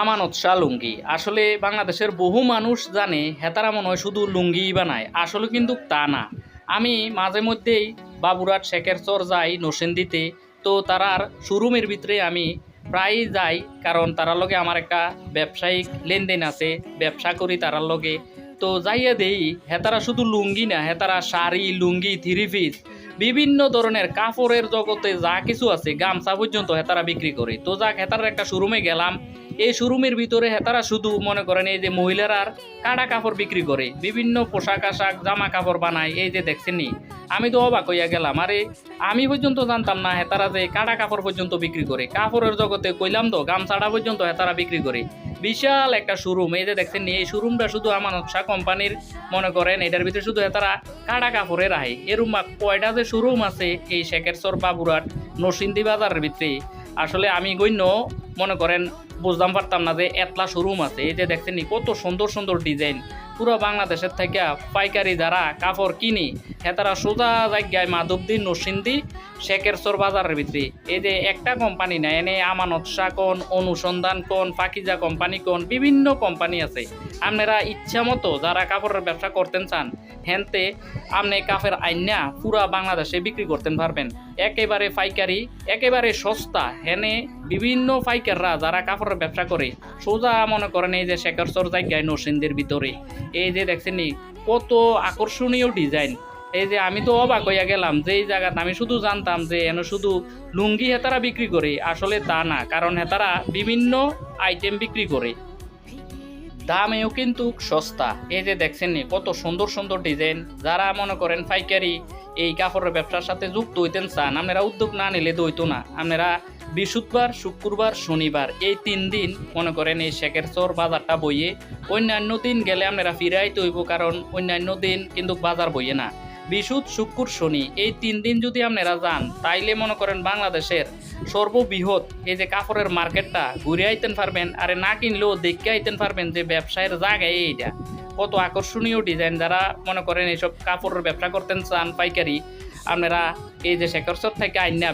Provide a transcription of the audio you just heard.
আমানত শাহ লুঙ্গি। আসলে বাংলাদেশের বহু মানুষ জানে হেতারা মনে হয় শুধু লুঙ্গিই বানায়, আসলে কিন্তু তা না। আমি মাঝে মধ্যেই বাবুরাট শেখের চর যাই নসেন্দিতে তো তারার শোরুমের ভিতরে আমি প্রায়ই যাই, কারণ তারার লগে আমার একটা ব্যবসায়িক লেনদেন আছে, ব্যবসা করি তারার লগে। তো যাইয়া দেই হেতারা শুধু লুঙ্গি না, হেতারা শাড়ি, লুঙ্গি, থ্রি পিস বিভিন্ন ধরনের কাপড়ের জগতে যা কিছু আছে, গামছা পর্যন্ত হেতারা বিক্রি করে। তো যাক হেতার একটা শোরুমে গেলাম। এই শোরুমের ভিতরে হেতারা শুধু মনে করেন এই যে মহিলারার কাটা কাপড় বিক্রি করে, বিভিন্ন পোশাক আশাক, জামা কাপড় বানায়, এই যে দেখছেন আমি তো অবাক হইয়া গেলাম, আরে আমি পর্যন্ত জানতাম না হেতারা যে কাটা কাপড় পর্যন্ত বিক্রি করে। কাপড়ের জগতে কইলাম তো গামছাড়া পর্যন্ত হেতারা বিক্রি করে। বিশাল একটা শোরুম এই যে দেখছেন, এই শোরুমটা শুধু আমানত কোম্পানির মনে করেন, এটার ভিতরে শুধু তারা কাটা কাপড়ের আহে। এরম কয়টা যে শোরুম আছে, এই শেখের চর বাবুরাট নরসিন্দি বাজারের ভিতরে। আসলে আমি গণ্য মনে করেন বুঝতাম পারতাম না যে এতলা শোরুম আছে। এই যে দেখছেন কত সুন্দর সুন্দর ডিজাইন পুরো বাংলাদেশের থেকে পাইকারি যারা কাপড় কিনি হেতারা সোজা জায়গায় মাধবদী, নরসিংদী, শেখেরচর বাজারের ভিতরে। এই যে একটা কোম্পানি না, এনে আমানত শাহ কোন, অনুসন্ধান কোন পাকিজা কোম্পানি কোন, বিভিন্ন কোম্পানি আছে। আপনারা ইচ্ছা মতো যারা কাপড়ের ব্যবসা করতেন চান, হেনতে আপনি কাপের আইনা পুরা বাংলাদেশে বিক্রি করতেন পারবেন। একেবারে পাইকারি, একেবারে সস্তা, হেনে বিভিন্ন পাইকাররা যারা কাপড়ের ব্যবসা করে। সোজা মনে করেন এই যে শেখরচর জায়গায় নরসিংদের ভিতরে। এই যে দেখছেন কত আকর্ষণীয় ডিজাইন। এই যে আমি তো অবাক হইয়া গেলাম যে এই জায়গাতে আমি শুধু জানতাম যে এন শুধু লুঙ্গি হেতারা বিক্রি করে, আসলে তা না। কারণ হেতারা বিভিন্ন আইটেম বিক্রি করে। দামেও কিন্তু সস্তা। এই যে দেখছেন কত সুন্দর সুন্দর ডিজাইন। যারা মনে করেন পাইকারি এই কাপড়ের ব্যবসার সাথে যুক্ত হইতেন চান আপনারা উদ্যোগ না নিলে তো হইতো না। আপনারা বৃহস্পতিবার, শুক্রবার, শনিবার এই তিন দিন মনে করেন এই শেখের চর বাজারটা বইয়ে অন্যান্য দিন গেলে আপনারা ফিরাইতে হইব, কারণ অন্যান্য দিন কিন্তু বাজার বইয়ে না। বিশুদ্ধ শুক্র শনি, এই তিন দিন যদি আপনারা যান, তাইলে মনে করেন বাংলাদেশের সর্ববৃহৎ এই যে কাপড়ের মার্কেটটা ঘুরে আইতেন পারবেন, আরে না কিনলেও দেখে আইতেন পারবেন যে ব্যবসায়ের জায়গায় এইটা। কত আকর্ষণীয় ডিজাইন যারা মনে করেন এইসব কাপড়ের ব্যবসা করতেন, চান পাইকারি, আপনারা এই যে শেখরচর থেকে আইনা